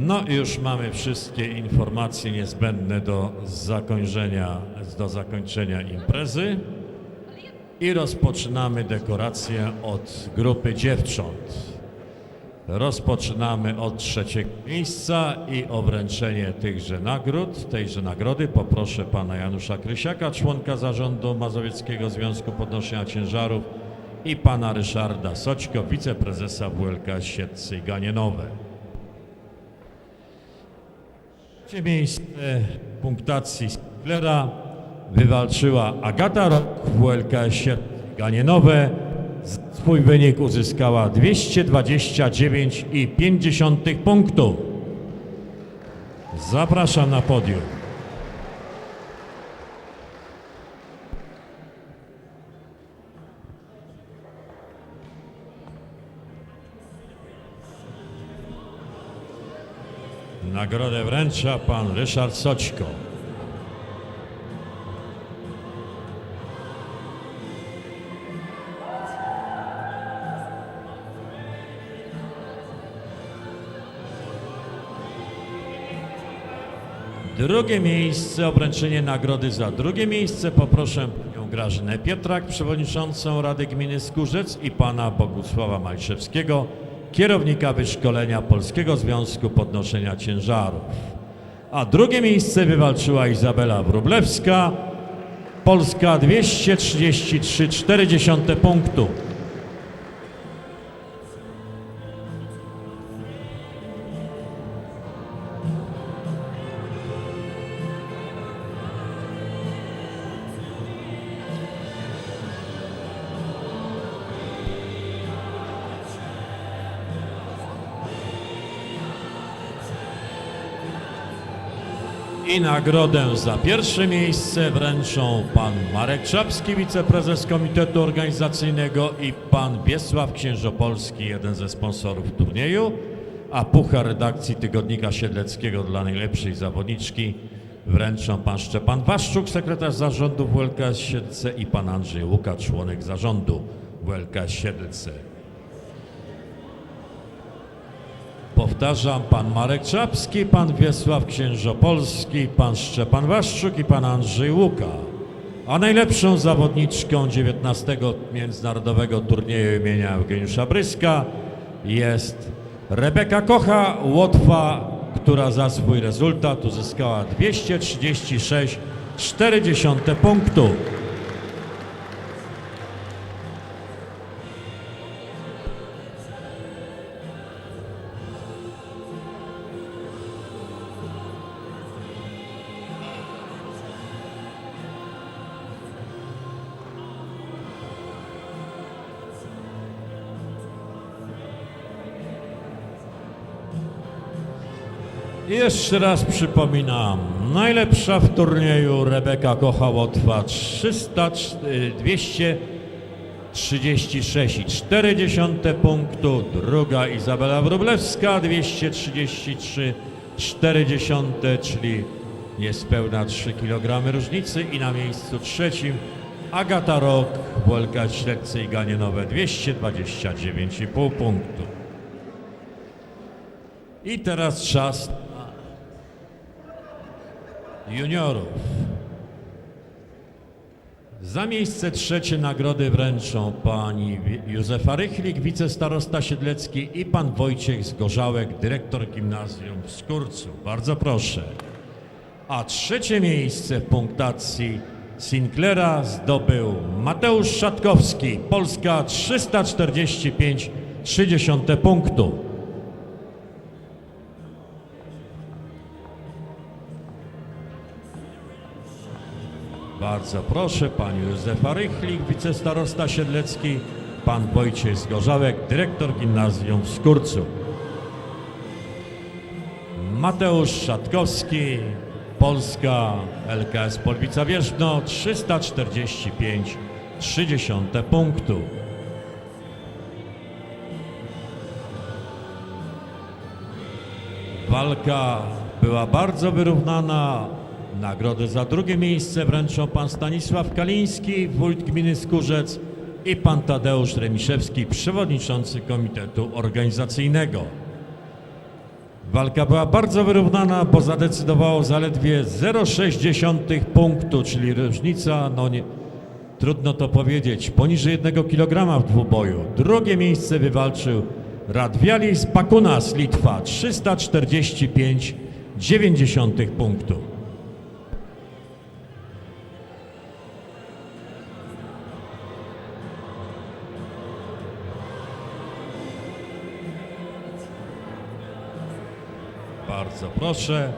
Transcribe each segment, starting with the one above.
No już mamy wszystkie informacje niezbędne do zakończenia, do zakończenia imprezy i rozpoczynamy dekorację od grupy dziewcząt. Rozpoczynamy od trzeciego miejsca i o wręczenie tychże nagród, tejże nagrody poproszę pana Janusza Krysiaka, członka zarządu Mazowieckiego Związku Podnoszenia Ciężarów i pana Ryszarda Soćko, wiceprezesa WLK Siedlce i Ganienowe. Trzecie miejsce punktacji Sklera wywalczyła Agata Rok WLK Siedlce i Ganienowe. Swój wynik uzyskała 229,5 punktów. Zapraszam na podium. Nagrodę wręcza pan Ryszard Soćko. Drugie miejsce, obręczenie nagrody za drugie miejsce poproszę panią Grażynę Pietrak, przewodniczącą Rady Gminy Skórzec i pana Bogusława Majszewskiego, kierownika wyszkolenia Polskiego Związku Podnoszenia Ciężarów. A drugie miejsce wywalczyła Izabela Wróblewska, Polska 233,4 punktu. I nagrodę za pierwsze miejsce wręczą pan Marek Czapski, wiceprezes Komitetu Organizacyjnego i pan Wiesław Księżopolski, jeden ze sponsorów turnieju, a puchar redakcji Tygodnika Siedleckiego dla najlepszej zawodniczki wręczą pan Szczepan Waszczuk, sekretarz zarządu WLK Siedlce i pan Andrzej Łuka, członek zarządu WLK Siedlce. Powtarzam, pan Marek Czapski, pan Wiesław Księżopolski, pan Szczepan Waszczuk i pan Andrzej Łuka. A najlepszą zawodniczką 19 Międzynarodowego Turnieju imienia Eugeniusza Bryska jest Rebeka Kocha, Łotwa, która za swój rezultat uzyskała 236,4 punktu. Jeszcze raz przypominam, najlepsza w turnieju Rebeka Kocha-Łotwa 300, y, 236,4 punktu, druga Izabela Wróblewska 233,4, czyli niespełna 3 kg różnicy. I na miejscu trzecim Agata Rok, Wolka Śledcy i Ganienowe 229,5 punktu. I teraz czas juniorów. Za miejsce trzecie nagrody wręczą pani Józefa Rychlik, wicestarosta siedlecki i pan Wojciech Zgorzałek, dyrektor gimnazjum w Skórcu. Bardzo proszę. A trzecie miejsce w punktacji Sinclaira zdobył Mateusz Szatkowski, Polska 345,3 punktu. Bardzo proszę, pani Józefa Rychlik, wicestarosta siedlecki, pan Wojciech Zgorzałek, dyrektor gimnazjum w Skórcu. Mateusz Szatkowski, Polska, LKS Polwica Wierzbno, 345,3 punktu. Walka była bardzo wyrównana. Nagrodę za drugie miejsce wręczą pan Stanisław Kaliński, wójt gminy Skórzec i pan Tadeusz Remiszewski, przewodniczący Komitetu Organizacyjnego. Walka była bardzo wyrównana, bo zadecydowało zaledwie 0,6 punktu, czyli różnica, no nie, trudno to powiedzieć, poniżej 1 kg w dwuboju. Drugie miejsce wywalczył Radwialis Pakunas, Litwa, 345,9 punktu. Bardzo proszę.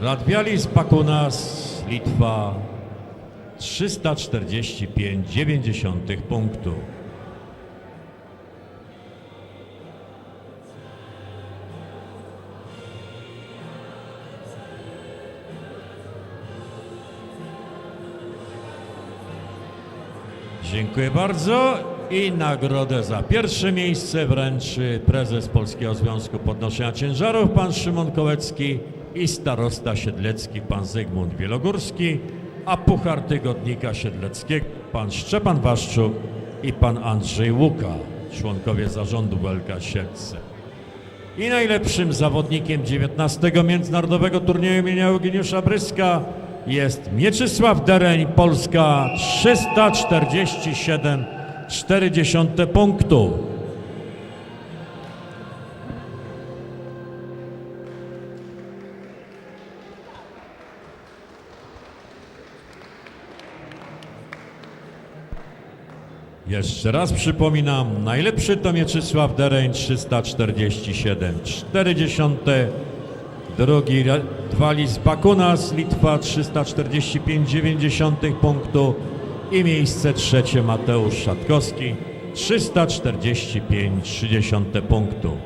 Radwialis Pakunas, Litwa, 345,9 punktu. Dziękuję bardzo i nagrodę za pierwsze miejsce wręczy prezes Polskiego Związku Podnoszenia Ciężarów pan Szymon Kołecki i starosta siedlecki pan Zygmunt Wielogórski, a puchar tygodnika siedleckiego pan Szczepan Waszczuk i pan Andrzej Łuka, członkowie zarządu WLK Siedlce. I najlepszym zawodnikiem 19 Międzynarodowego Turnieju imienia Eugeniusza Bryska jest Mieczysław Dereń, Polska 347,4 punktu. Jeszcze raz przypominam, najlepszy to Mieczysław Dereń 347,4. Drugi Ra- Dwalis Bakunas, Litwa 345,9 punktu i miejsce trzecie Mateusz Szatkowski 345,3 punktu.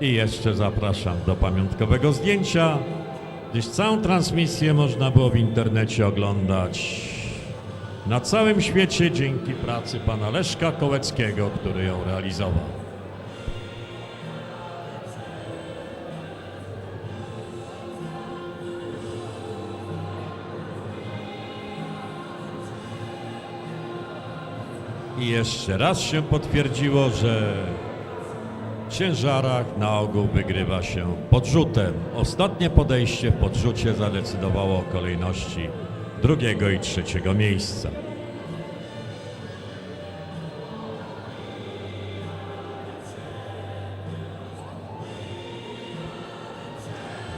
I jeszcze zapraszam do pamiątkowego zdjęcia, gdyż całą transmisję można było w internecie oglądać na całym świecie dzięki pracy pana Leszka Kołeckiego, który ją realizował. I jeszcze raz się potwierdziło, że w ciężarach na ogół wygrywa się podrzutem. Ostatnie podejście w podrzucie zadecydowało o kolejności drugiego i trzeciego miejsca.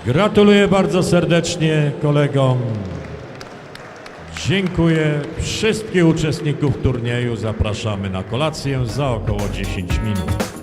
Gratuluję bardzo serdecznie kolegom. Dziękuję. Wszystkich uczestników turnieju zapraszamy na kolację za około 10 minut.